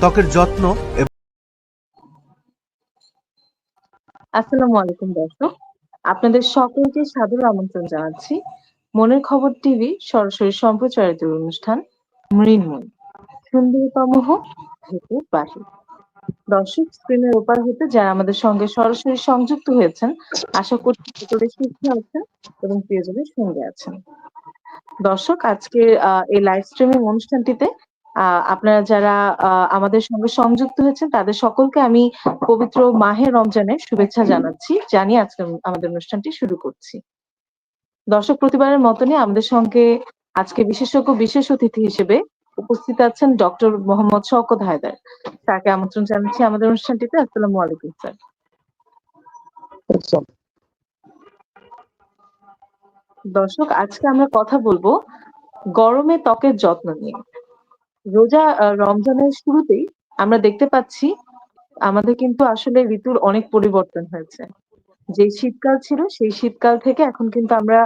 ত্বকের যত্ন আসসালামু আলাইকুম দর্শক। আপনাদের সকলকে সাদর আমন্ত্রণ জানাচ্ছি। মনের খবর টিভি সরাসরি সম্প্রচারিত অনুষ্ঠান মৃন্ময়। সুন্দরতম দর্শক স্ক্রিনের ওপার হতে যারা আমাদের সঙ্গে সরাসরি সংযুক্ত হয়েছেন, আশা করছি ভেতরে সুস্থ আছেন এবং প্রিয়জনের সঙ্গে আছেন। দর্শক আজকে এই লাইভ স্ট্রিমিং অনুষ্ঠানটিতে আপনারা যারা আহ আমাদের সঙ্গে সংযুক্ত হয়েছেন তাদের সকলকে আমি পবিত্র মাহে রমজানের শুভেচ্ছা জানাচ্ছি। জানি আজকে আমাদের অনুষ্ঠানটি শুরু করছি। দর্শক প্রতিবারের মতনই আমাদের সঙ্গে আজকে বিশেষজ্ঞ বিশেষ অতিথি হিসেবে উপস্থিত আছেন ডক্টর মোহাম্মদ শওকত হায়দার। তাকে আমন্ত্রণ জানাচ্ছি আমাদের অনুষ্ঠানটিতে। আসসালামু আলাইকুম স্যার। দর্শক আজকে আমরা কথা বলব গরমে ত্বকের যত্ন নিয়ে। রোজা রমজানের শুরুতেই আমরা দেখতে পাচ্ছি আমাদের কিন্তু আসলে ঋতুর অনেক পরিবর্তন হয়েছে। যে শীতকাল ছিল, সেই শীতকাল থেকে এখন কিন্তু আমরা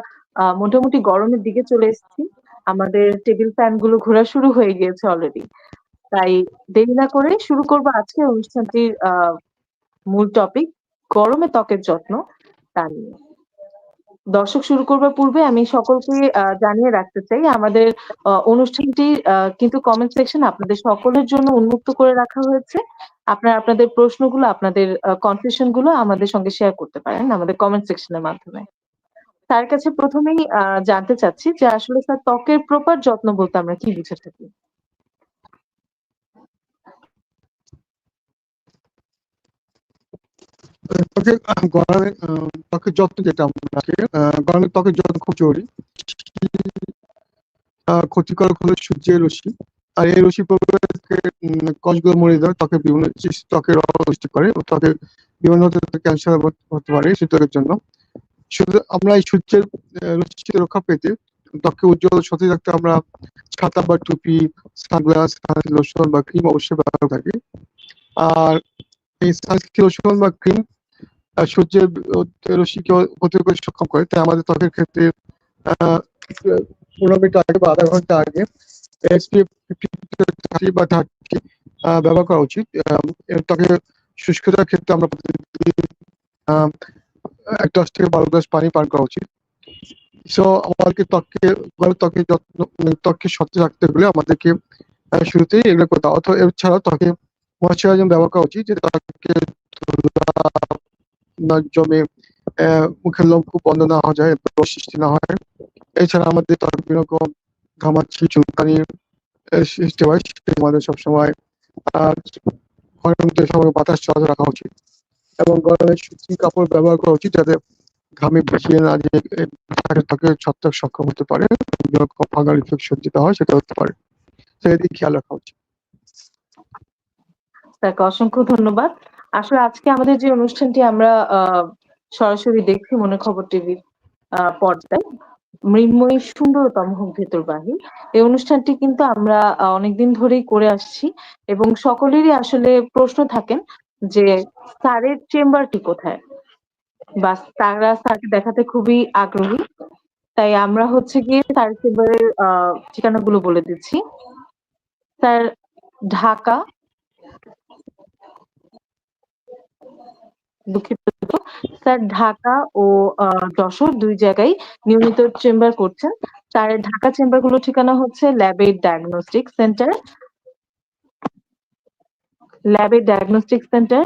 মোটামুটি গরমের দিকে চলে এসেছি। আমাদের টেবিল ফ্যানগুলো ঘোরা শুরু হয়ে গিয়েছে অলরেডি তাই দেরি না করে শুরু করব আজকের অনুষ্ঠানটির মূল টপিক গরমে ত্বকের যত্ন তা নিয়ে। দর্শক শুরু করবার পূর্বে আমি সকলকে জানিয়ে রাখতে চাই। আমাদের অনুষ্ঠানটি কিন্তু কমেন্ট সেকশন আপনাদের সকলের জন্য উন্মুক্ত করে রাখা হয়েছে। আপনারা আপনাদের প্রশ্নগুলো, আপনাদের কনফিউশনগুলো আমাদের সঙ্গে শেয়ার করতে পারেন আমাদের কমেন্ট সেকশনের মাধ্যমে। তার কাছে প্রথমেই জানতে চাচ্ছি যে আসলে স্যার ত্বকের প্রপার যত্ন বলতে আমরা কি বুঝে থাকি? ত্বকের গরমের ত্বকের যত্ন যেটা গরমের ত্বকের যত্ন খুব জরুরি। ক্ষতিকারক হলো সূর্যের রশ্মি। আর এই রশ্মি কষগুলো মরে দেয় ত্বকের বিভিন্ন ত্বকের সৃষ্টি করে ত্বকের বিভিন্ন ক্যান্সার হতে পারে শীতের জন্য। শুধু আমরা এই সূর্যের রশ্মি রক্ষা পেতে ত্বককে উজ্জ্বল সতেজ রাখতে আমরা ছাতা বা টুপি, সানগ্লাস লোশন বা ক্রিম অবশ্যই ব্যবহার থাকি আর এই সানস্ক্রিন, লোশন বা ক্রিম সূর্যের রশ্মিকে প্রতিরোধ করতে সক্ষম করে। তাই আমাদের ত্বকের ক্ষেত্রে পনেরো মিনিট আগে বা আধা ঘণ্টা আগে এসপিএফ বা থার্টি ব্যবহার করা উচিত। ত্বকের শুষ্কতার ক্ষেত্রে আমরা এক দশ থেকে বারো গ্লাস পানি পান করা উচিত। সো আমাদেরকে ত্বককে ত্বকে যত্ন ত্বককে সতেজ রাখতে হলে আমাদেরকে শুরুতেই এগুলো করতে অথবা এছাড়াও ত্বকে ময়শ্চারাইজার ব্যবহার করা উচিত, যেটা ত্বকে মুখের বন্ধ না যায় সৃষ্টি না হয়। এছাড়া আমাদের ঘামাচ্ছি, চুলকানি সৃষ্টি হয় আমাদের সবসময় ঘরের মধ্যে সময় বাতাস চলাচল রাখা উচিত। এবং গরমে সুতি কাপড় ব্যবহার করা উচিত যাতে ঘামে ভিজিয়ে না যে ত্বকে ছত্রাক সক্ষম হতে পারে ফাঙ্গাল ইনফেকশন যেটা হয় সেটা হতে পারে। সেদিকে খেয়াল রাখা উচিত। অসংখ্য ধন্যবাদ। আসলে আজকে আমাদের যে অনুষ্ঠানটি আমরা সরাসরি দেখছি মনে খবর টিভির পর্দায় মৃন্ময়ী সুন্দরতম হোক ভেতর বাহির। এই অনুষ্ঠানটি কিন্তু আমরা অনেকদিন ধরেই করে আসছি এবং সকলেরই আসলে প্রশ্ন থাকেন যে স্যারের চেম্বারটি কোথায়? বা তারা স্যারকে দেখাতে খুবই আগ্রহী। তাই আমরা হচ্ছে গিয়ে স্যার চেম্বারের আহ ঠিকানাগুলো বলে দিচ্ছি। স্যার ঢাকা দুঃখিত। স্যার, ঢাকা ও যশোর দুই জায়গায় নিয়মিত চেম্বার করছেন। তার ঢাকা চেম্বারগুলো ঠিকানা হচ্ছে ল্যাবের ডায়াগনস্টিক সেন্টার। ল্যাবের ডায়াগনস্টিক সেন্টার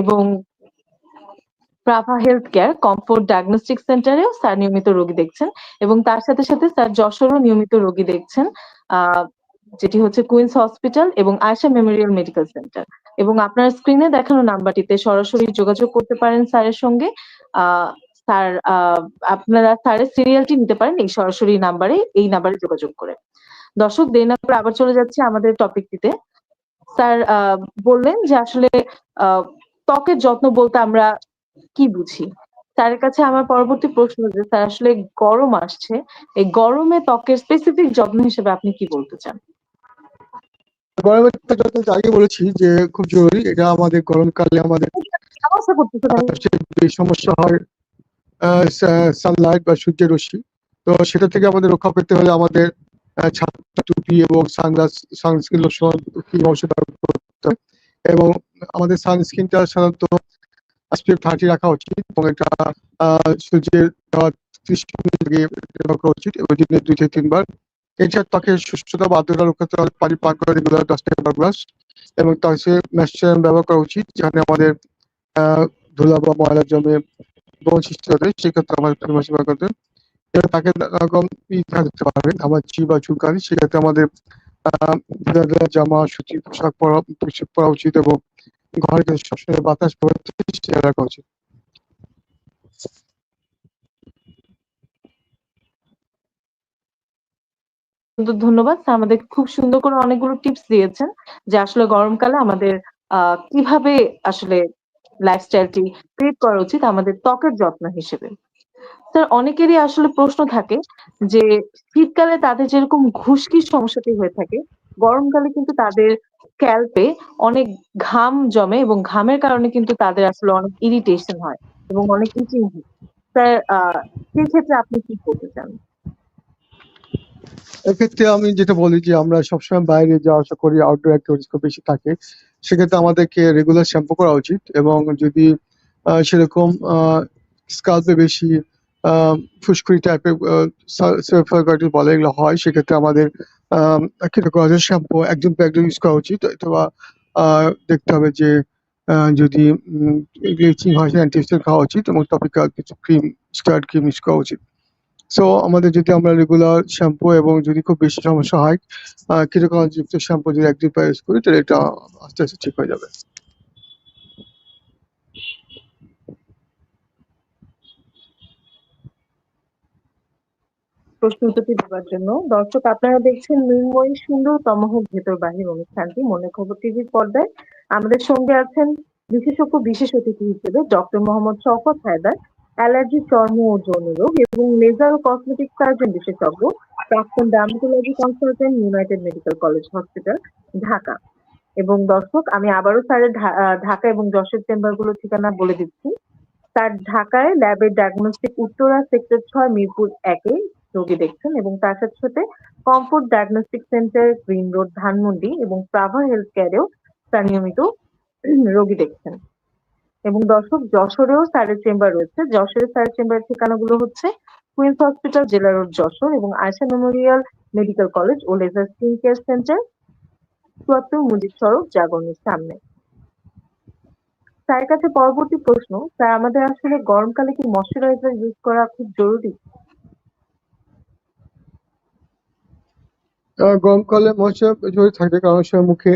এবং Praava health care comfort diagnostic সেন্টারেও sir নিয়মিত রোগী দেখছেন। এবং তার সাথে সাথে স্যার যশোরও নিয়মিত রোগী দেখছেন যেটি হচ্ছে কুইন্স হসপিটাল এবং আয়সা মেমোরিয়াল মেডিকেল সেন্টার। এবং আপনার স্ক্রিনে দেখানো নাম্বারটিতে সরাসরি যোগাযোগ করতে পারেন স্যারের সঙ্গে। স্যার আপনারা স্যারের সিরিয়ালটি নিতে পারেন এই সরাসরি নাম্বারে এই নাম্বারে যোগাযোগ করে। দর্শক, দেরি না করে আবার চলে যাচ্ছে আমাদের টপিকটিতে স্যার বললেন যে আসলে ত্বকের যত্ন বলতে আমরা কি বুঝি? স্যারের কাছে আমার পরবর্তী প্রশ্ন যে, স্যার, আসলে গরম আসছে। এই গরমে ত্বকের স্পেসিফিক যত্ন হিসেবে আপনি কি বলতে চান? গরমের যত্ন আগে বলেছি যে খুব জরুরি এটা আমাদের গরমকালে আমাদের সমস্যা হয় সানলাইট বা সূর্যের রশ্মি তো সেটা থেকে আমাদের রক্ষা পেতে হলে আমাদের ছাতা টুপি এবং সানগ্লাস সানস্ক্রিন লোশন কি অবশ্যই করতে এবং আমাদের সানস্ক্রিনটা সাধারণত এসপিএফ থার্টি রাখা উচিত এবং এটা আহ, সূর্যের ত্রিশ মিনিট আগে করা উচিত এবং দিনে দুই থেকে তিনবার এছাড়া ত্বকের সুস্থতা বা আর্দ্রতা রক্ষা করতে হলে পানি পান করে রেগুলার দশ থেকে বারো গ্লাস এবং ত্বকে ম্যাশ্চার ব্যবহার করা উচিত, যেখানে আমাদের ধুলা বা ময়লা জমে বন সৃষ্টি হতে সেক্ষেত্রে আমাদের ফেমাস ব্যবহার করতে। এবার তাকে রকম থাকতে পারে ঘামাচি বা চুলকানি, সেক্ষেত্রে আমাদের জামা, সুতির পোশাক পরা পোশাক পরা উচিত এবং ঘরে সবসময় বাতাস প্রবাহিত রাখা উচিত সুন্দর ধন্যবাদ। আমাদের খুব সুন্দর করে অনেকগুলো টিপস দিয়েছেন যে আসলে গরমকালে আমাদের কীভাবে আসলে লাইফস্টাইলটি ক্রিয়েট করা উচিত আমাদের ত্বকের যত্ন হিসেবে। স্যার, অনেকেরই আসলে প্রশ্ন থাকে যে শীতকালে তাদের যেরকম ঘুষকির সমস্যাটি হয়ে থাকে, গরমকালে কিন্তু তাদের স্ক্যাল্পে অনেক ঘাম জমে এবং ঘামের কারণে কিন্তু তাদের আসলে অনেক ইরিটেশন হয় এবং অনেক ইচিং হয়। স্যার আহ সেই ক্ষেত্রে আপনি কি করতে চান? এক্ষেত্রে আমি যেটা বলি যে আমরা সবসময় বাইরে যাওয়া আসা করি আউটডোর অ্যাক্টিভিটিস খুব বেশি থাকে, সেক্ষেত্রে আমাদেরকে রেগুলার শ্যাম্পু করা উচিত এবং যদি সেরকম স্কাল্পে বেশি ফুসকুড়ি টাইপের বলে এগুলো হয়, সেক্ষেত্রে আমাদের কীরকম শ্যাম্পু পর একজন ইউজ করা উচিত, অথবা দেখতে হবে যে যদি ব্লিচিং হয় অ্যান্টিসেপ্টিক খাওয়া উচিত এবং টপিক্যাল কিছু ক্রিম স্টার্ট ক্রিম ইউজ করা উচিত। সো আমাদের যদি আমরা রেগুলার শ্যাম্পু এবং যদি খুব বেশি সমস্যা হয় কীরকম যুক্ত শ্যাম্পু যদি একদিন পর ইউজ করি, তাহলে এটা আস্তে আস্তে ঠিক হয়ে যাবে। প্রশ্ন উত্তরটি দেওয়ার জন্য। দর্শক, আপনারা দেখছেন মৃন্ময়ী সুন্দর তমহ ভেতর বাহির অনুষ্ঠানটি। মনে খবর টিভির পর্দায় আমাদের সঙ্গে আছেন বিশেষজ্ঞ বিশেষ অতিথি হিসেবে ডক্টর মোহাম্মদ শওকত হায়দার। অ্যালার্জি, চর্ম ও যৌন রোগ এবং লেজার ও কসমেটিক সার্জন বিশেষজ্ঞ প্রাক্তন dermatology consultant United Medical College Hospital Dhaka. এবং দর্শক, আমি আবারও স্যারের ঢাকা এবং যশোর চেম্বারগুলোর ঠিকানা বলে দিচ্ছি। তার ঢাকায় ল্যাবের ডায়াগনস্টিক উত্তরা সেক্টর ছয়, মিরপুর একে রোগী দেখছেন এবং তার সাথে সাথে Comfort Diagnostic Centre Green Road, Dhanmondi এবং প্রাভা হেলথ কেয়ারেও তার নিয়মিত রোগী দেখছেন। এবং দর্শক, যশোরেও স্যারের চেম্বার রয়েছে। যশোরের স্যারের চেম্বারের ঠিকানাগুলো হচ্ছে কুইন্স হসপিটাল, জেলা রোড, যশোর এবং আয়সা মেমোরিয়াল মেডিকেল কলেজ ও লেজার স্কিন কেয়ার সেন্টার, চুয়াত্তর মুজিব সড়ক, জাগরণের সামনে। স্যারের কাছে পরবর্তী প্রশ্ন, স্যার, আমাদের আসলে গরমকালে কি ময়শ্চারাইজার ইউজ করা খুব জরুরি? গরমকালে জড়িয়ে থাকে কারণ সময় মুখে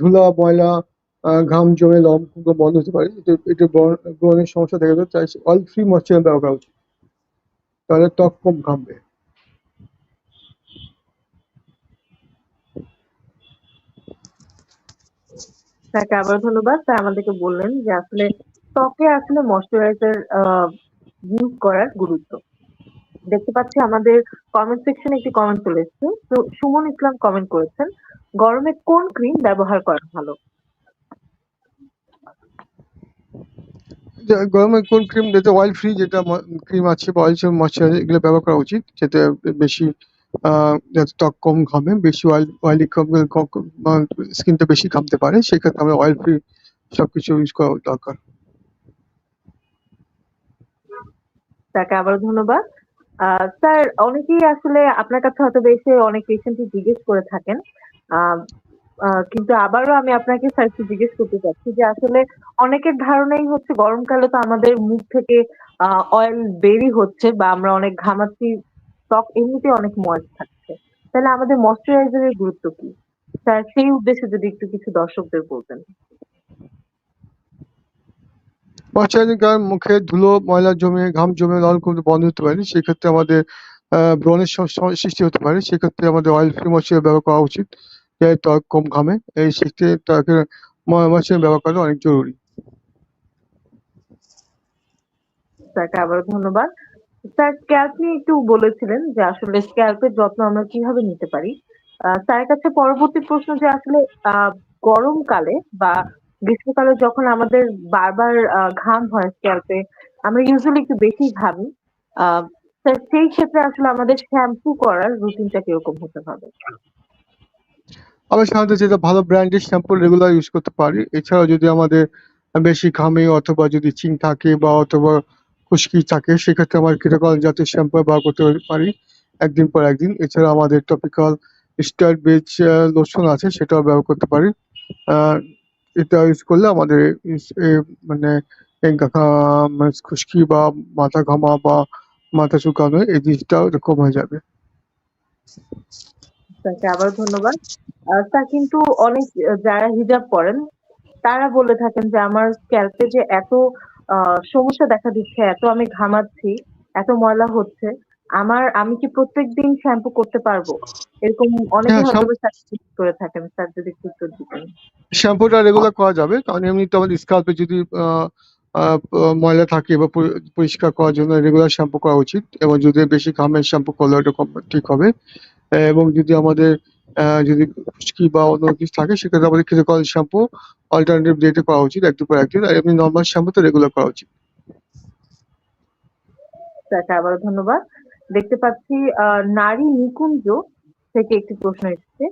ধুলা, ময়লা ঘাম জমে লম বন্ধ হতে পারে। এটা ব্রণের সমস্যা দেখা যায়। তাই অয়েল ফ্রি ময়শ্চারাইজার ব্যবহার করা উচিত। তাহলে ত্বক কম ঘামবে। তাকে আবার ধন্যবাদ। স্যার আমাদেরকে বললেন যে আসলে ত্বকে আসলে ময়শ্চারাইজার ইউজ করার গুরুত্ব। দেখতে পাচ্ছি আমাদের কমেন্ট সেকশনে একটি কমেন্ট চলে এসেছে। তো সুমন ইসলাম কমেন্ট করেছেন, গরমে কোন ক্রিম ব্যবহার করা ভালো? গরমে কোন ক্রিম যেটা অয়েল ফ্রি যেটা ক্রিম আছে বা অয়েল ময়শ্চারাইজার এগুলো ব্যবহার করা উচিত, যাতে বেশি যাতে ত্বক কম ঘামে, বেশি অয়েল অয়েলি স্কিনটা বেশি ঘামতে পারে, সেক্ষেত্রে আমরা অয়েল ফ্রি সবকিছু ইউজ করা দরকার। তাকে আবার ধন্যবাদ। স্যার, অনেকেই আসলে আপনার কাছে হয়তো এসে অনেক পেশেন্টই জিজ্ঞেস করে থাকেন। কিন্তু আবারও আমি আপনাকে স্যার জিজ্ঞেস করতে চাচ্ছি যে আসলে অনেকের ধারণাই হচ্ছে গরমকালে তো আমাদের মুখ থেকে অয়েল বেরি হচ্ছে বা আমরা অনেক ঘামাচ্ছি, ত্বক এমনিতে অনেক ময়েস্ট থাকছে। তাহলে আমাদের ময়শ্চারাইজারের গুরুত্ব কি? স্যার সেই উদ্দেশ্যে যদি একটু কিছু দর্শকদের বলতেন। ময়শ্চারাইজিং কারণ মুখে ধুলো, ময়লা জমে, ঘাম জমে, লাল করতে বন্ধ হতে পারে। সেক্ষেত্রে আমাদের ব্রণের সৃষ্টি হতে পারে। সেক্ষেত্রে আমাদের অয়েল ফ্রি ময়শ্চারাইজার ব্যবহার করা উচিত। যাতে ত্বক কম ঘামে, এই সেক্ষেত্রে ত্বকের ময়শ্চারাইজার ব্যবহার করা অনেক জরুরি। স্যারকে ধন্যবাদ। স্যার স্ক্যাল্প নিয়ে একটু বলেছিলেন যে আসলে স্ক্যাল্পের যত্ন আমরা কীভাবে নিতে পারি। স্যারের কাছে পরবর্তী প্রশ্ন যে আসলে গরমকালে বা গ্রীষ্মকালে যখন আমাদের বারবার ঘাম হয় স্ক্যাল্পে আমরা ইউজুয়ালি একটু বেশি ঘামি। সেই ক্ষেত্রে আসলে আমাদের শ্যাম্পু করার রুটিনটা কীরকম হতে হবে? আমরা সাধারণত যেটা ভালো ব্র্যান্ডের শ্যাম্পু রেগুলার ইউজ করতে পারি। এছাড়াও যদি আমাদের বেশি ঘামে অথবা যদি চিন থাকে বা অথবা খুশকি থাকে, সেক্ষেত্রে আমরা কেটাকল জাতীয় শ্যাম্পু ব্যবহার করতে পারি একদিন পর একদিন। এছাড়া আমাদের টপিক্যাল স্টার বেজ লোশন আছে, সেটাও ব্যবহার করতে পারি। এটা ইউজ করলে আমাদের মানে মানে খুশকি বা মাথা ঘামা বা মাথা শুকানো, এই জিনিসটাও কম হয়ে যাবে। স্যারকে আবারও ধন্যবাদ। স্যার কিন্তু অনেক যারা হিজাব পড়েন তারা বলে থাকেন যে আমার স্ক্যাল্পে যে এত সমস্যা দেখা দিচ্ছে, এত আমি ঘামাচ্ছি, এত ময়লা হচ্ছে। আমার আমি কি প্রত্যেকদিন শ্যাম্পু করতে পারব? এরকম অনেকে হ্যাঁ, করে থাকেন। স্যার যদি একটু উত্তর দিতেন। শ্যাম্পুটা রেগুলার করা যাবে। কারণ এমনিতে আমাদের স্ক্যাল্পে যদি ময়লা থাকে বা পরিষ্কার করার জন্য রেগুলার শ্যাম্পু করা উচিত এবং যদি বেশি ঘামে শ্যাম্পু করলে ওটা কম ঠিক হবে। এবং যদি আমাদের যদি খুশকি বা অন্য কিছু থাকে, সেক্ষেত্রে আমাদের কেটাকল শ্যাম্পু অল্টারনেটিভ ডেটে করা উচিত একদিন পর একদিন। আর এমনি নর্মাল শ্যাম্পু তো রেগুলার করা উচিত। আবারও ধন্যবাদ। দেখতে পাচ্ছি নারী নিকুঞ্জ থেকে একটি প্রশ্ন এসেছে।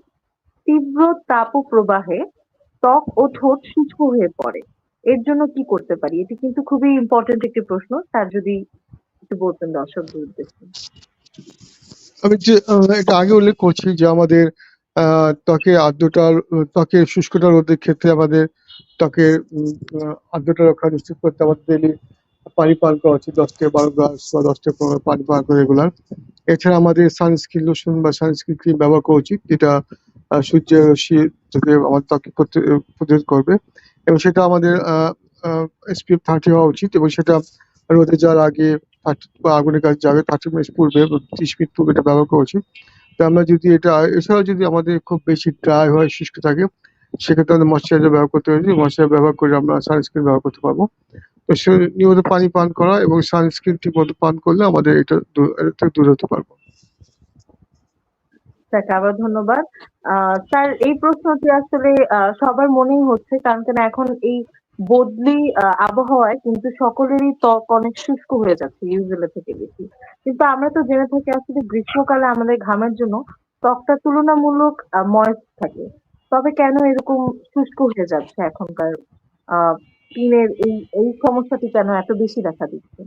তীব্র তাপপ্রবাহে ত্বক ও ঠোঁট শুষ্ক হয়ে পড়ে। এর জন্য কি করতে পারি? এটি কিন্তু খুবই ইম্পোর্টেন্ট একটি প্রশ্ন। তার যদি একটু বলতেন দর্শকদের উদ্দেশ্যে। আমি যে এটা আগে উল্লেখ করছি যে আমাদের আ ত্বকের আর্দ্রতার ও ত্বকের শুষ্কতা রোধের ক্ষেত্রে আমাদের ত্বকে আর্দ্রতা রক্ষা নিশ্চিত করতে আমাদের ডেইলি পানি পান করা উচিত ১০ থেকে ১২ গ্লাস বা ১০ থেকে ১৫ পানি পান করা রেগুলার। এছাড়া আমাদের সানস্ক্রিন লোশন বা সানস্ক্রিন ক্রিম ব্যবহার করা উচিত, যেটা সূর্যের রশ্মি থেকে আমার ত্বকে প্রতিরোধ করবে এবং সেটা আমাদের SPF 30 হওয়া উচিত এবং সেটা রোদে যাওয়ার আগে 30 বা আগুনের কাছে যাবে 30 মিনিট পূর্বে 30 মিনিট পূর্বে এটা ব্যবহার করা উচিত। তো আমরা যদি এটা এছাড়াও যদি আমাদের খুব বেশি ড্রাই হয়, শুষ্ক থাকে সেক্ষেত্রে আমাদের ময়েশ্চারাইজার ব্যবহার করতে পারি। ময়েশ্চারাইজার ব্যবহার করে আমরা সানস্ক্রিন ব্যবহার করতে পারব। তো সে নিয়মিত পানি পান করা এবং সানস্ক্রিন ঠিক মতো পান করলে আমাদের এটা থেকে দূর হতে পারব। স্যারকে আবারও ধন্যবাদ। স্যার এই প্রশ্নটি আসলে সবার মনেই হচ্ছে কারণ কেন এখন এই বদলি আবহাওয়ায় কিন্তু সকলেরই ত্বক অনেক শুষ্ক হয়ে যাচ্ছে ইউজুয়াল থেকে বেশি। কিন্তু আমরা তো জেনে থাকি আসলে গ্রীষ্মকালে আমাদের ঘামের জন্য ত্বকটা তুলনামূলক ময়েস্ট থাকে। তবে কেন এরকম শুষ্ক হয়ে যাচ্ছে এখনকার স্কিনের এই এই সমস্যাটি কেন এত বেশি দেখা দিচ্ছে?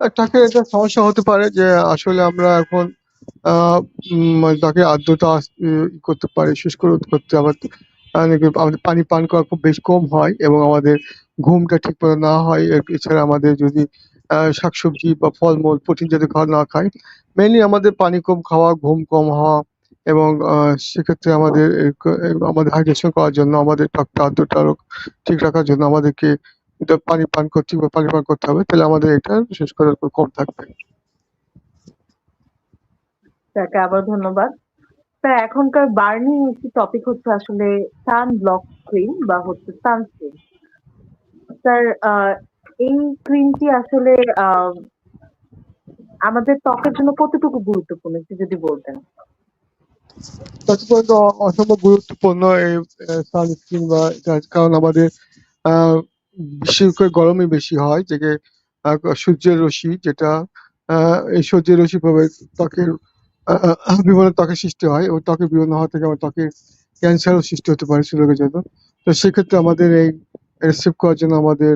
আ ত্বকের একটা সমস্যা হতে পারে যে আসলে আমরা এখন উম আর্দ্রতা করতে পারি, শুষ্ক রোধ করতে আবার আমাদের পানি পান করা খুব বেশ কম হয় এবং আমাদের ঘুমটা ঠিক ঠিকমতো না হয়। এছাড়া আমাদের যদি শাকসবজি বা ফলমূল প্রোটিন জাতীয় খাবার না খাই, মেইনলি আমাদের পানি কম খাওয়া, ঘুম কম হওয়া এবং সেক্ষেত্রে আমাদের আমাদের হাইড্রেশন করার জন্য আমাদের ত্বকটা আর্দ্রতা ঠিক রাখার জন্য আমাদেরকে পানি পান করতে বা পানি পান করতে হবে। তাহলে আমাদের এটা শুষ্কতা খুব কম থাকবে। আবারও ধন্যবাদ। স্যার এখনকার বার্নিং একটি টপিক হচ্ছে আসলে সান ব্লক ক্রিম বা হচ্ছে সানস্ক্রিন। স্যার এই ক্রিমটি আসলে আমাদের ত্বকের জন্য কতটুকু গুরুত্বপূর্ণ একটু যদি বলতেন? ত্বকের অসম্ভব গুরুত্বপূর্ণ এই সানস্ক্রিন বা কারণ আমাদের বিশেষ করে গরমে বেশি হয়, যে সূর্যের রশ্মি যেটা এই সূর্যের রশ্মি প্রভাবে ত্বকের বিভিন্ন ত্বকের সৃষ্টি হয় এবং ত্বকের বিভিন্ন হওয়া থেকে আমার ত্বকের ক্যান্সারও সৃষ্টি হতে পারে সুযোগের জন্য। তো সেক্ষেত্রে আমাদের এই এটা সেভ করার জন্য আমাদের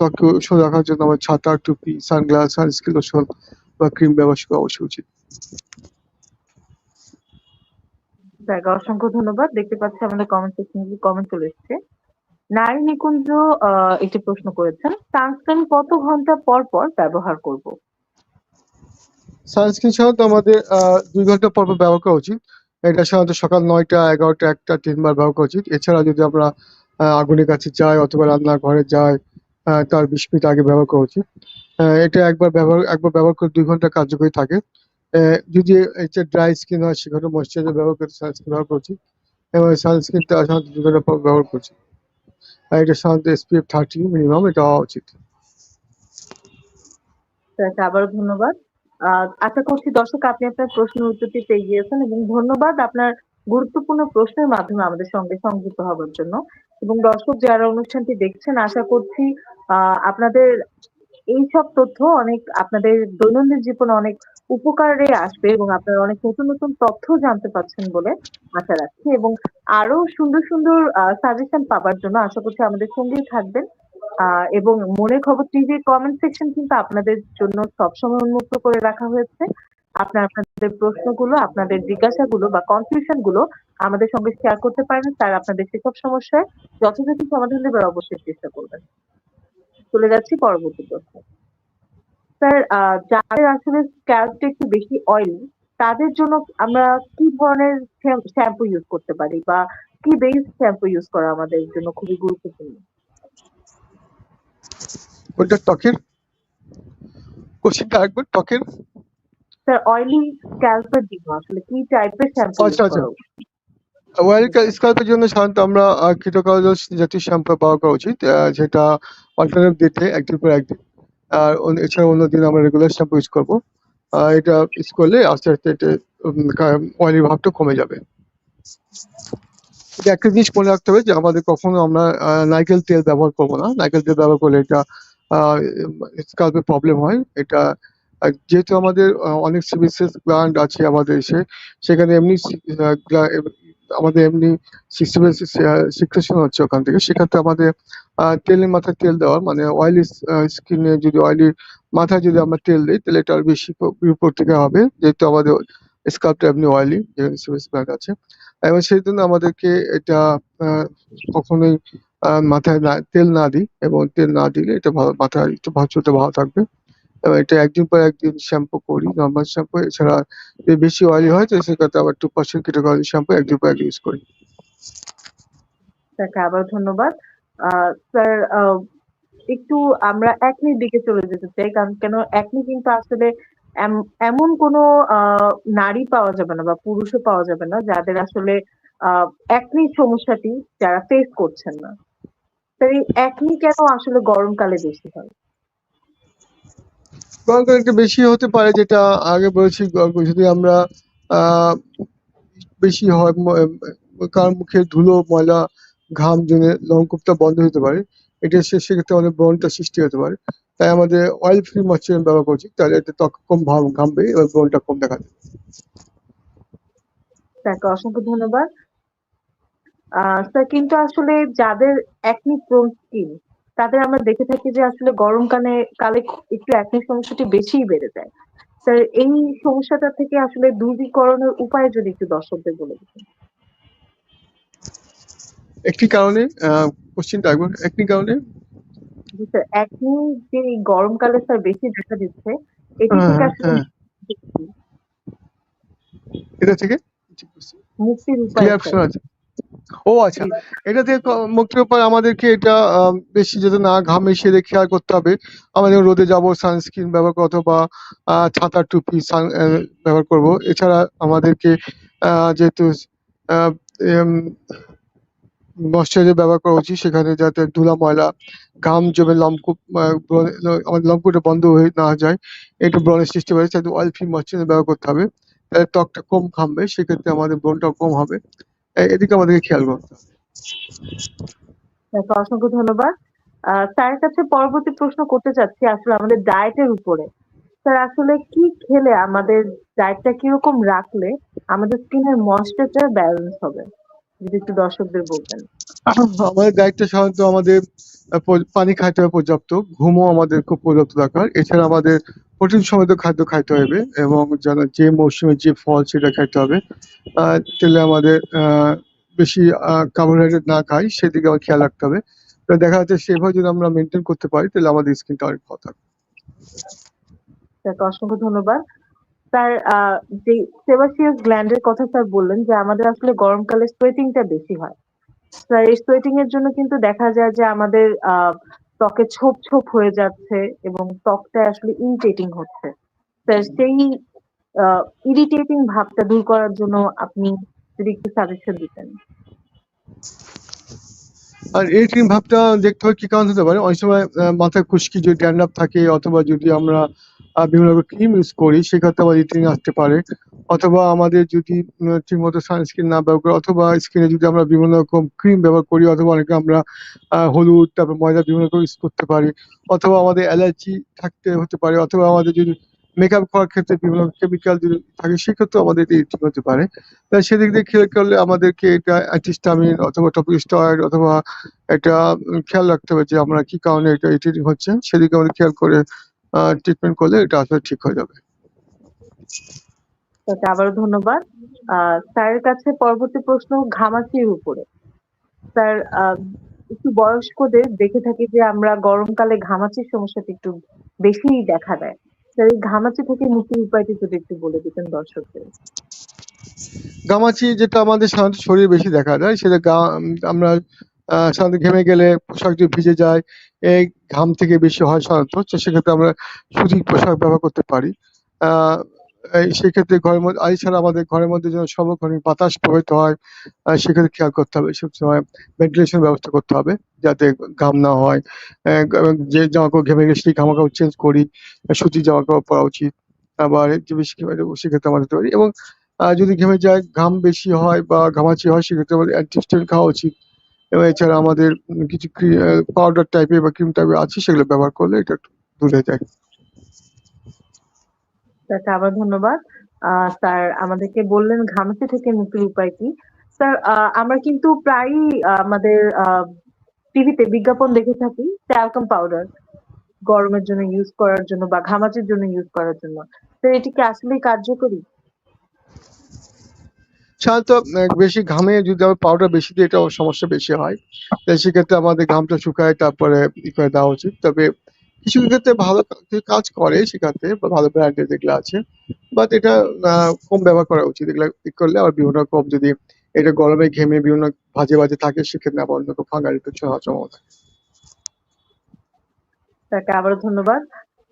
ত্বককে উষ্ণ রাখার জন্য আমার ছাতা, টুপি, সানগ্লাস, সানস্ক্রিন লোশন বা ক্রিম ব্যবহার করা অবশ্যই উচিত। অসংখ্য ধন্যবাদ। দেখতে পাচ্ছি আমাদের কমেন্ট সেকশনে কমেন্ট চলে এসছে। নারী নিকুঞ্জ একটি প্রশ্ন করেছেন। সানস্ক্রিন কত ঘণ্টা পর, পর ব্যবহার করব? সানস্ক্রিন সাধারণত আমাদের ২ ঘণ্টা পর, ব্যবহার করা উচিত। এটা সাধারণত সকাল নয়টা এগারোটা একটা তিনবার ব্যবহার করা উচিত। এছাড়া যদি আমরা আগুনের কাছে যাই অথবা রান্নাঘরে যাই তার ২০ মিনিট আগে ব্যবহার করা উচিত। এটা একবার ব্যবহার একবার ব্যবহার করে দুই ঘণ্টা কার্যকরী থাকে। যদি এটা ড্রাই স্কিন হয় সেখানে ময়েশ্চারাইজার ব্যবহার করতে সানস্ক্রিন ব্যবহার করা উচিত এবং সানস্ক্রিনটা সাধারণত ২ ঘণ্টা পর ব্যবহার করা উচিত। আর এটা সাধারণত SPF 30 মিনিমাম এটা হওয়া উচিত। আবারও ধন্যবাদ। আশা করছি দর্শক আপনি আপনার প্রশ্নের উত্তরটি পেয়ে গিয়েছেন এবং ধন্যবাদ আপনার গুরুত্বপূর্ণ প্রশ্নের মাধ্যমে আমাদের সঙ্গে সংযুক্ত হবার জন্য। এবং দর্শক যারা অনুষ্ঠানটি দেখছেন, আশা করছি আপনাদের এইসব তথ্য অনেক, আপনাদের দৈনন্দিন জীবনে অনেক উপকারে আসবে এবং আপনারা অনেক নতুন নতুন তথ্য জানতে পারছেন বলে আশা রাখছি এবং আরও সুন্দর সুন্দর সাজেশন পাবার জন্য আশা করছি আমাদের সঙ্গেই থাকবেন এবং মনের খবর টিভির কমেন্ট সেকশন কিন্তু আপনাদের জন্য সবসময় উন্মুক্ত করে রাখা হয়েছে। আপনার আপনাদের প্রশ্নগুলো, আপনাদের জিজ্ঞাসাগুলো বা কনফিউশনগুলো আমাদের সঙ্গে শেয়ার করতে পারেন স্যার আপনাদের সেসব সমস্যায় যথাযথ সমাধান দেবার অবশ্যই চেষ্টা করবেন। চলে যাচ্ছি পরবর্তী প্রশ্ন। স্যার যাদের আসলে স্ক্যাল্পটা একটু বেশি অয়েলি তাদের জন্য আমরা কি ধরনের শ্যাম্পু ইউজ করতে পারি বা কি বেস শ্যাম্পু ইউজ করা আমাদের জন্য খুবই গুরুত্বপূর্ণ? ওটা ত্বকের? কোশ্চেনটা আরেকবার ত্বকের? স্যার অয়েলি স্ক্যাল্পের জন্য আসলে কি টাইপের শ্যাম্পু আচ্ছা, আচ্ছা। করা উচিত? জন্য সাধারণত আমরা কিটোকালস জাতীয় শ্যাম্পু ব্যবহার করা উচিত যেটা অল্টারনেট ডেটে একদিন পর একদিন আর এছাড়া অন্য দিন আমরা রেগুলার শ্যাম্পু ইউজ করব। এটা ইউজ করলে আস্তে আস্তে এটা অয়েলি ভাবটা কমে যাবে। এটা একটা জিনিস মনে রাখতে হবে যে আমাদের কখনো আমরা নারকেল তেল ব্যবহার করব না। নারকেল তেল ব্যবহার করলে এটা স্কাল্পে প্রবলেম হয়। এটা যেহেতু আমাদের অনেক সিবিসিএস গ্ল্যান্ড আছে আমাদের এসে, সেখানে এমনি আমাদের এমনি সিক্রেশন হচ্ছে ওখান থেকে। সেক্ষেত্রে আমাদের তেলের মাথায় তেল দেওয়ার মানে অয়েলি স্কিনে যদি অয়েলি মাথায় যদি আমরা তেল দিই, তাহলে এটা বেশি বিপদ থেকে হবে। যেহেতু আমাদের স্কাল্পটা এমনি অয়েলি যেখানে সিবিএস গ্ল্যান্ড আছে। এবং সেই জন্য আমাদেরকে এটা কখনোই মাথায় না, তেল না দিই এবং তেল না দিলে এটা ভালো মাথা একটু চুলটা ভালো থাকবে। এবং এটা একদিন পর একদিন শ্যাম্পু করি নর্মাল শ্যাম্পু এছাড়া যদি বেশি অয়েলি হয়, তো সেক্ষেত্রে আবার টু পার্সেন্ট কিটোকাল শ্যাম্পু একদিন পর ইউজ করি। আবার ধন্যবাদ। স্যার একটু আমরা একনির দিকে চলে যেতে চাই, কারণ কেন একনি কিন্তু আসলে এম- এমন কোনো নারী পাওয়া যাবে না বা পুরুষও পাওয়া যাবে না, যাদের আসলে একনি সমস্যাটি যারা ফেস করছেন না। এই একনি কেন আসলে গরমকালে বেশি হয়? গরমকাল একটু বেশি হতে পারে যেটা আগে বলেছি যদি আমরা বেশি হয় কার মুখে ধুলো ময়লা ঘাম জমে লঙ্কপটা বন্ধ হতে পারে। এটা সেক্ষেত্রে আমাদের ব্রণটা সৃষ্টি হতে পারে। তাই আমাদের অয়েল ফ্রি ময়শ্চারাইজার ব্যবহার করছি তাহলে এতে ত্বক কম ভাব ঘামবে এবং ব্রণটা কম দেখা যাবে। স্যারকে অসংখ্য ধন্যবাদ। স্যার কিন্তু আসলে যাদের একনি প্রোন স্কিন তাদের আমরা দেখে থাকি যে আসলে গরমকালে কালে একটু একনি সমস্যাটি বেশিই বেড়ে যায়। স্যার এই সমস্যাটা থেকে আসলে দূরীকরণের উপায় যদি একটু দর্শকদের বলে দিতেন। একটি কারণে কোশ্চেনটা একবার একটি কারণে? স্যার একনি যে গরমকালে স্যার বেশি দেখা দিচ্ছে এটি হ্যাঁ, থেকে আসলে হ্যাঁ। এটা থেকে? মুক্তির উপায় ও আচ্ছা। এটা থেকে মুক্তির উপায় আমাদেরকে এটা বেশি যাতে না ঘামে সেদিকে খেয়াল করতে হবে আমাদের রোদে যাব সানস্ক্রিন ব্যবহার করব অথবা ছাতা টুপি ব্যবহার করব। এছাড়া আমাদেরকে যেহেতু ময়শ্চারাইজার ব্যবহার করা উচিত সেখানে যাতে ধুলা ময়লা ঘাম জমে লম্পকূপ আহ, আমাদের বন্ধ হয়ে না যায় একটু ব্রণের সৃষ্টি করে তাই অয়েল ফ্রি ময়শ্চারাইজার ব্যবহার করতে হবে। তাহলে ত্বকটা কম ঘামবে সেক্ষেত্রে আমাদের ব্রণটাও কম হবে। এদিকে আমাদেরকে খেয়াল করতে হবে অসংখ্য ধন্যবাদ। স্যারের কাছে পরবর্তী প্রশ্ন করতে চাচ্ছি আসলে আমাদের ডায়েটের উপরে। স্যার আসলে কি খেলে আমাদের ডায়েটটা কীরকম রাখলে আমাদের স্কিনের ময়েশ্চারটা ব্যালেন্স হবে? যদি একটু দর্শকদের বলতেন। আমাদের দায়িত্ব সাধারণত আমাদের পানি খাইতে হবে পর্যাপ্ত ঘুমও আমাদের খুব পর্যাপ্ত দরকার। এছাড়া আমাদের প্রোটিন সমৃদ্ধ খাদ্য খাইতে হবে এবং যেন যে মৌসুমে যে ফল সেটা খাইতে হবে তাহলে আমাদের বেশি কার্বোহাইড্রেট না খাই সেদিকে আমার খেয়াল রাখতে হবে। দেখা যাচ্ছে সেভাবে যদি আমরা মেনটেন করতে পারি তাহলে আমাদের স্কিনটা অনেক ভালো থাকবে। অসংখ্য ধন্যবাদ। স্যার যে সেবাসিয়াস গ্ল্যান্ডের কথা স্যার বললেন যে আমাদের আসলে গরমকালে সোয়েটিংটা বেশি হয়। স্যার এই সোয়েটিং এর জন্য কিন্তু দেখা যায় যে আমাদের আহ, ত্বকে ছোপ ছোপ হয়ে যাচ্ছে এবং ত্বকটা আসলে ইরিটেটিং হচ্ছে। সেই ইরিটেটিং ভাবটা দূর করার জন্য আপনি যদি একটু সাজেশন দিতেন। আর এই ক্রিম ভাবটা দেখতে হয় কি কারণ হতে পারে? অনেক সময় মাথায় খুশকি যদি ড্যান্ড্রাফ থাকে অথবা যদি আমরা বিভিন্ন রকম ক্রিম ইউজ করি সেক্ষেত্রে আমাদের ইটিং আসতে পারে। অথবা আমাদের যদি ঠিকমতো সানস্ক্রিন না ব্যবহার করি, অথবা স্কিনে যদি আমরা বিভিন্ন রকম ক্রিম ব্যবহার করি, অথবা অনেকে আমরা হলুদ, তারপর ময়দা বিভিন্ন রকম ইউজ করতে পারি। অথবা আমাদের অ্যালার্জি থাকতে হতে পারে, অথবা আমাদের যদি মেকআপ করার ক্ষেত্রে বিভিন্ন কেমিক্যাল যদি থাকে সেক্ষেত্রেও আমাদের ইটিং হতে পারে। তাই সেদিক দিয়ে খেয়াল করলে আমাদেরকে এটা অ্যান্টিস্টামিন অথবা টপিক স্টেরয়েড অথবা এটা খেয়াল রাখতে হবে যে আমরা কি কারণে এটা ইটিং হচ্ছে। সেদিকে আমাদের খেয়াল করে ট্রিটমেন্ট করলে এটা আসলে ঠিক হয়ে যাবে। আবারও ধন্যবাদ। স্যারের কাছে পরবর্তী প্রশ্ন ঘামাচির উপরে। স্যার একটু বয়স্কদের দেখে থাকি যে আমরা গরমকালে ঘামাচির সমস্যাটা একটু বেশিই দেখা দেয়। স্যার এই ঘামাচি থেকে মুক্তির উপায়টি যদি একটু বলে দিতেন দর্শকদের। গামাচি যেটা আমাদের সাধারণত শরীরে বেশি দেখা যায় সেটা আমরা সাধারণত ঘেমে গেলে পোশাক যদি ভিজে যায়, এই ঘাম থেকে বেশি হয় সাধারণত সেক্ষেত্রে আমরা সুতির পোশাক ব্যবহার করতে পারি। সেক্ষেত্রে ঘরের মধ্যে আর এছাড়া আমাদের ঘরের মধ্যে যেন সর্বক্ষণিক বাতাস প্রবাহিত হয় সেক্ষেত্রে খেয়াল করতে হবে। সব সময় ভেন্টিলেশন ব্যবস্থা করতে হবে, যাতে ঘাম না হয়। যে জামা কাপড় ঘেমে গেলে সেই জামা কাপড় চেঞ্জ করি সুতির জামা কাপড় পরা উচিত, আবার যে বেশি ঘেমে সেক্ষেত্রে আমরা দিতে পারি এবং যদি ঘেমে যায়, ঘাম বেশি হয় বা ঘামাচি হয়, সেক্ষেত্রে আমাদের অ্যান্টিস্টেন খাওয়া উচিত। এবং এছাড়া আমাদের কিছু পাউডার টাইপের বা ক্রিম টাইপের আছে, সেগুলো ব্যবহার করলে এটা একটু দূরে যায়। আবার ধন্যবাদ। স্যার, আমাদেরকে বললেন ঘামাচি থেকে মুক্তির উপায় কি? স্যার আমরা কিন্তু প্রায়ই আমাদের টিভিতে বিজ্ঞাপন দেখে থাকি ট্যালকাম পাউডার গরমের জন্য ইউজ করার জন্য বা ঘামাচির জন্য ইউজ করার জন্য। স্যার, এটি কি আসলেই কার্যকরী? সাধারণত বেশি ঘামে যদি আমার পাউডার বেশি দিই এটা সমস্যা বেশি হয়। তাই সেক্ষেত্রে আমাদের ঘামটা শুকায়, তারপরে ই করে দেওয়া উচিত। তবে কিছু ক্ষেত্রে ভালো কাজ করে সেক্ষেত্রে ভালো ব্র্যান্ডের যেগুলো আছে। বাট এটা কম ব্যবহার করা উচিত। এগুলো করলে আবার বিভিন্ন রকম যদি এটা গরমে ঘেমে বিভিন্ন ভাজে ভাজে থাকে, সেক্ষেত্রে আবার অন্য ফাঙ্গাল হওয়ার সম্ভাবনা থাকে। স্যারকে আবারও ধন্যবাদ।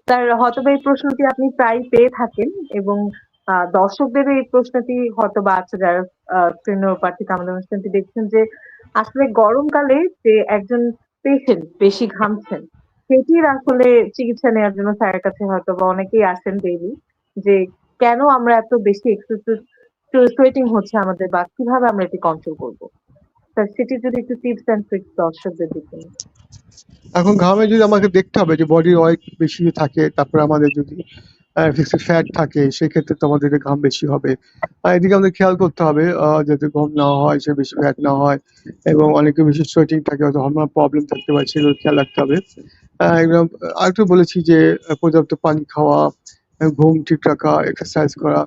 স্যার হয়তোবা এই প্রশ্নটি আপনি প্রায় পেয়ে থাকেন এবং দর্শকদেরও এই প্রশ্নটি হয়তোবা আছে যারা স্ক্রিনের ওপার থেকে আমাদের অনুষ্ঠানটি দেখছেন যে আসলে গরমকালে যে একজন পেশেন্ট বেশি ঘামছেন, সেটির আসলে চিকিৎসা নেওয়ার জন্য স্যারের কাছে হয়তো বা অনেকেই আসেন ডেইলি যে কেন আমরা এত বেশি এক্সেসিভ সোয়েটিং হচ্ছে আমাদের বা কীভাবে আমরা এটি কন্ট্রোল করব? সেটি যদি একটু টিপস এন্ড ট্রিক্স দর্শকদের দিতেন। এখন ঘামে যদি আমাকে দেখতে হবে যে বডি অয়েল বেশি থাকে, তারপরে আমাদের যদি ফ্যাট থাকে সেক্ষেত্রে তো আমাদের ঘাম বেশি হবে। আর এদিকে আমাদের খেয়াল করতে হবে যাতে ঘাম না হয়, সে বেশি ফ্যাট না হয়, এবং অনেকে বেশি সোয়েটিং থাকে, হয়তো হরমোনাল প্রবলেম থাকতে পারে, সেগুলো খেয়াল রাখতে হবে। এগুলো আরেকটু বলেছি যে, পর্যাপ্ত পানি খাওয়া, ঘুম ঠিক রাখা এক্সারসাইজ করা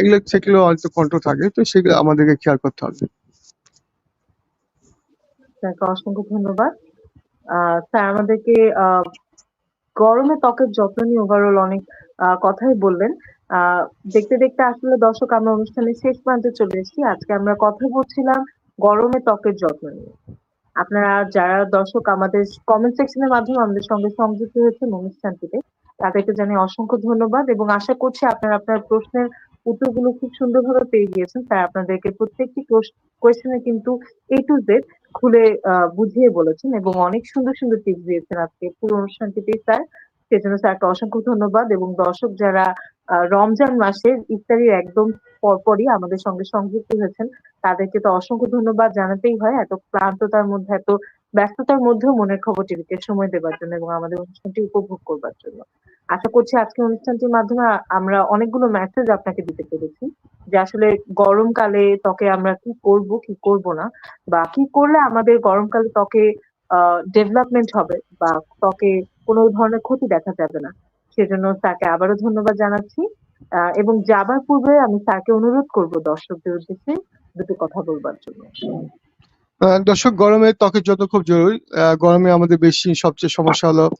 এগুলো সেগুলো হয়তো কন্ট্রোল থাকে, তো সেগুলো আমাদেরকে খেয়াল করতে হবে। অসংখ্য ধন্যবাদ। স্যার, আমাদেরকে গরমে ত্বকের যত্ন নিয়ে ওভারঅল অনেক কথাই বললেন। দেখতে দেখতে আসলে দর্শক, আমরা অনুষ্ঠানের শেষ প্রান্তে চলে এসেছি। আজকে আমরা কথা বলছিলাম গরমে ত্বকের যত্ন নিয়ে। আপনারা যারা দর্শক আমাদের কমেন্ট সেকশনের মাধ্যমে আমাদের সঙ্গে সংযুক্ত হয়েছেন অনুষ্ঠানটিতে, তাদেরকে জানিয়ে অসংখ্য ধন্যবাদ এবং আশা করছি আপনারা আপনার প্রশ্নের উত্তরগুলো খুব সুন্দরভাবে পেয়ে গিয়েছেন। তাই আপনাদেরকে প্রত্যেকটি কোয়েশ্চেনে কিন্তু এ টু জেড খুলে বুঝিয়ে বলেছেন এবং অনেক সুন্দর সুন্দর টিপস দিয়েছেন আজকে পুরো অনুষ্ঠানটিতে স্যার। সেজন্য স্যারকে অসংখ্য ধন্যবাদ এবং দর্শক যারা রমজান মাসের ইফতারির একদম পরপরই আমাদের সঙ্গে সংযুক্ত হয়েছেন, তাদেরকে তো অসংখ্য ধন্যবাদ জানাতেই হয়। এত ক্লান্ততার মধ্যে, এত ব্যস্ততার মধ্যেও মনের খবর টিভিকে সময় দেবার জন্য এবং আমাদের অনুষ্ঠানটি উপভোগ করবার জন্য। আশা করছি আজকের অনুষ্ঠানটির মাধ্যমে আমরা অনেকগুলো মেসেজ আপনাকে দিতে পেরেছি যে আসলে গরমকালে ত্বকে আমরা কি করব কি করব না বা কি করলে আমাদের গরমকালে ত্বকে ডেভেলপমেন্ট হবে বা ত্বকে কোনো ধরনের ক্ষতি দেখা যাবে না। সেজন্য স্যারকে আবারও ধন্যবাদ জানাচ্ছি। এবং যাবার পূর্বে আমি স্যারকে অনুরোধ করব দর্শকদের উদ্দেশ্যে দুটো কথা বলবার জন্য। দর্শক, গরমে ত্বকের যত্ন খুব জরুরি। গরমে আমাদের বেশি সবচেয়ে সমস্যা হলো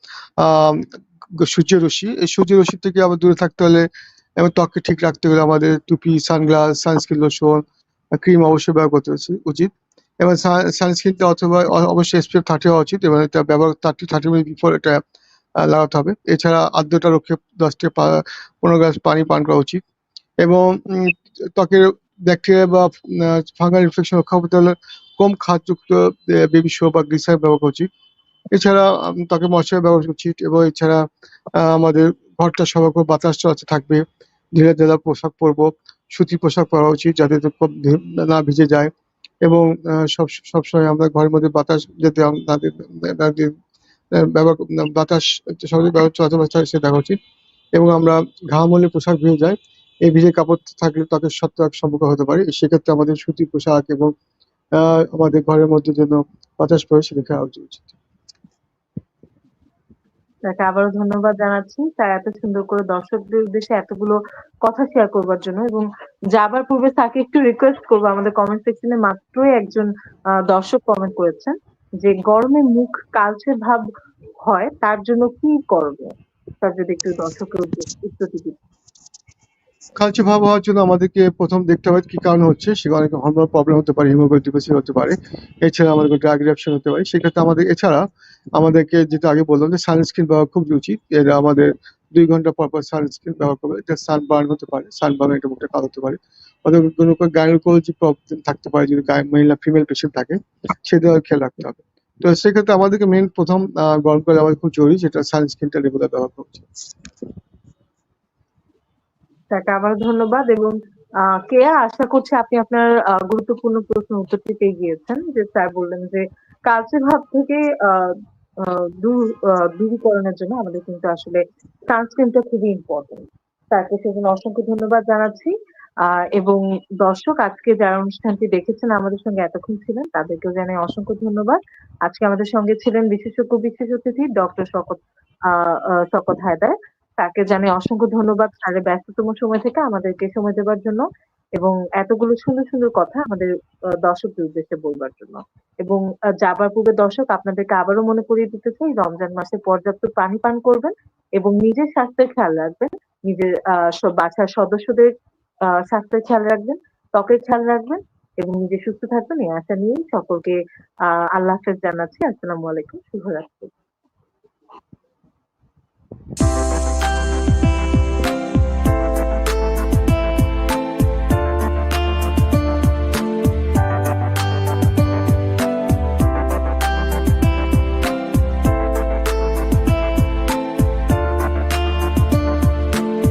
সূর্যের রশ্মি। এই সূর্যের রশ্মি থেকে আবার দূরে থাকতে হলে এবং ত্বককে ঠিক রাখতে হলে আমাদের টুপি, সানগ্লাস, সানস্ক্রিন, লোশন, ক্রিম অবশ্যই ব্যবহার করতে উচি- উচিত। এবং সানস্ক্রিনটা অথবা অবশ্যই এসপিএফ থার্টি হওয়া উচিত এবং এটা ব্যবহার থার্টি থার্টি মিনিট বিফোর এটা লাগাতে হবে। এছাড়া আর্দ্রতা রক্ষে দশ থেকে পনেরো গ্লাস পানি পান করা উচিত। এবং ত্বকের ব্যাকটেরিয়া বা ফাঙ্গাল ইনফেকশন রক্ষা করতে হলে কম খাদযুক্ত বেবি সোপ বা গ্লিসার ব্যবহার করা উচিত। এছাড়া ত্বকে ময়শ্চারাইজার ব্যবহার করা উচিত এবং এছাড়া আমাদের ঘরটা সবাই বাতাস চলাচল থাকবে। ঢিলা ঢালা পোশাক পরবো সুতি পোশাক পরা উচিত যাতে না ভিজে যায়। এবং সব সবসময় আমরা ঘরের মধ্যে বাতাস যেতে ব্যবহার বাতাস সহজে ব্যবহার চলাচল দেখা উচিত। এবং আমরা ঘাম হলে পোশাক ভিজে যায়, এই ভিজে কাপড় থাকলে তাকে এক সম্পর্ক হতে পারে। সেক্ষেত্রে আমাদের সুতি পোশাক এবং আমাদের ঘরের মধ্যে যেন বাতাস পড়ে, সেটা খেয়া উচিত। তাকে আবারও ধন্যবাদ জানাচ্ছি তার এত সুন্দর করে দর্শকদের উদ্দেশ্যে এতগুলো কথা শেয়ার করবার জন্য এবং যাবার পূর্বে তাকে একটু রিকোয়েস্ট করব। আমাদের কমেন্ট সেকশনে মাত্রই একজন দর্শক কমেন্ট করেছেন যে গরমে মুখ কালচে ভাব হয়, তার জন্য কি করবে? তার যদি একটু দর্শকের উদ্দেশ্যে কালচে ভাব হওয়ার জন্য আমাদেরকে প্রথম দেখতে হবে কি কারণ হচ্ছে। সেখানে অনেক হরমোনাল প্রবলেম হতে পারে হিমোগ্লোবিন হতে পারে, এছাড়া আমাদের ড্রাগ রিঅ্যাকশন হতে পারে। সেক্ষেত্রে আমাদের, এছাড়া আমাদেরকে যেটা আগে বললাম যে সানস্ক্রিন ব্যবহার খুব উচিত এটা আমাদের দুই ঘণ্টা পর পর সানস্ক্রিন ব্যবহার করবে। এটা সানবার্ন হতে পারে সানবার্ন এটা মুখটা কালো হতে পারে। অথবা কোনো গাইনোকোলজি প্রবলেম থাকতে পারে যদি গায়ে মহিলা ফিমেল পেশেন্ট থাকে সেটা খেয়াল রাখতে হবে। তো সেক্ষেত্রে আমাদেরকে মেন প্রথম আহ, গরমকালে আমাদের খুব জরুরি যেটা সানস্ক্রিনটা রেগুলার ব্যবহার করা উচিত। আবার ধন্যবাদ এবং কেয়া আশা করছি আপনি আপনার গুরুত্বপূর্ণ প্রশ্ন উত্তরটি পেয়ে গিয়েছেন। যে স্যার বললেন যে কালচে ভাব থেকে দূর দূরীকরণের জন্য আমাদের কিন্তু আসলে সানস্ক্রিনটা খুবই ইম্পর্টেন্ট তাকে সেজন্য অসংখ্য ধন্যবাদ জানাচ্ছি। এবং দর্শক, আজকে যারা অনুষ্ঠানটি দেখেছেন, আমাদের সঙ্গে এতক্ষণ ছিলেন, তাদেরকেও জানাই অসংখ্য ধন্যবাদ। আজকে আমাদের সঙ্গে ছিলেন বিশেষজ্ঞ বিশেষ অতিথি ডক্টর শকত শকত হায়দার। তাকে জানাই অসংখ্য ধন্যবাদ। স্যারের ব্যস্ততম সময় থেকে আমাদেরকে সময় দেওয়ার জন্য। এবং এতগুলো সুন্দর সুন্দর কথা আমাদের দর্শকদের উদ্দেশ্যে বলবার জন্য। এবং যাবার পূর্বে দর্শক আপনাদেরকে আবারও মনে করিয়ে দিতে চাই, রমজান মাসে পর্যাপ্ত পানি পান করবেন এবং নিজের স্বাস্থ্যের খেয়াল রাখবেন, নিজের বাসার সদস্যদের স্বাস্থ্যের খেয়াল রাখবেন, ত্বকের খেয়াল রাখবেন এবং নিজে সুস্থ থাকবেন, এই আশা নিয়েই সকলকে আহ আল্লাহ হাফেজ জানাচ্ছি। আসসালামু আলাইকুম, শুভরাত্রি।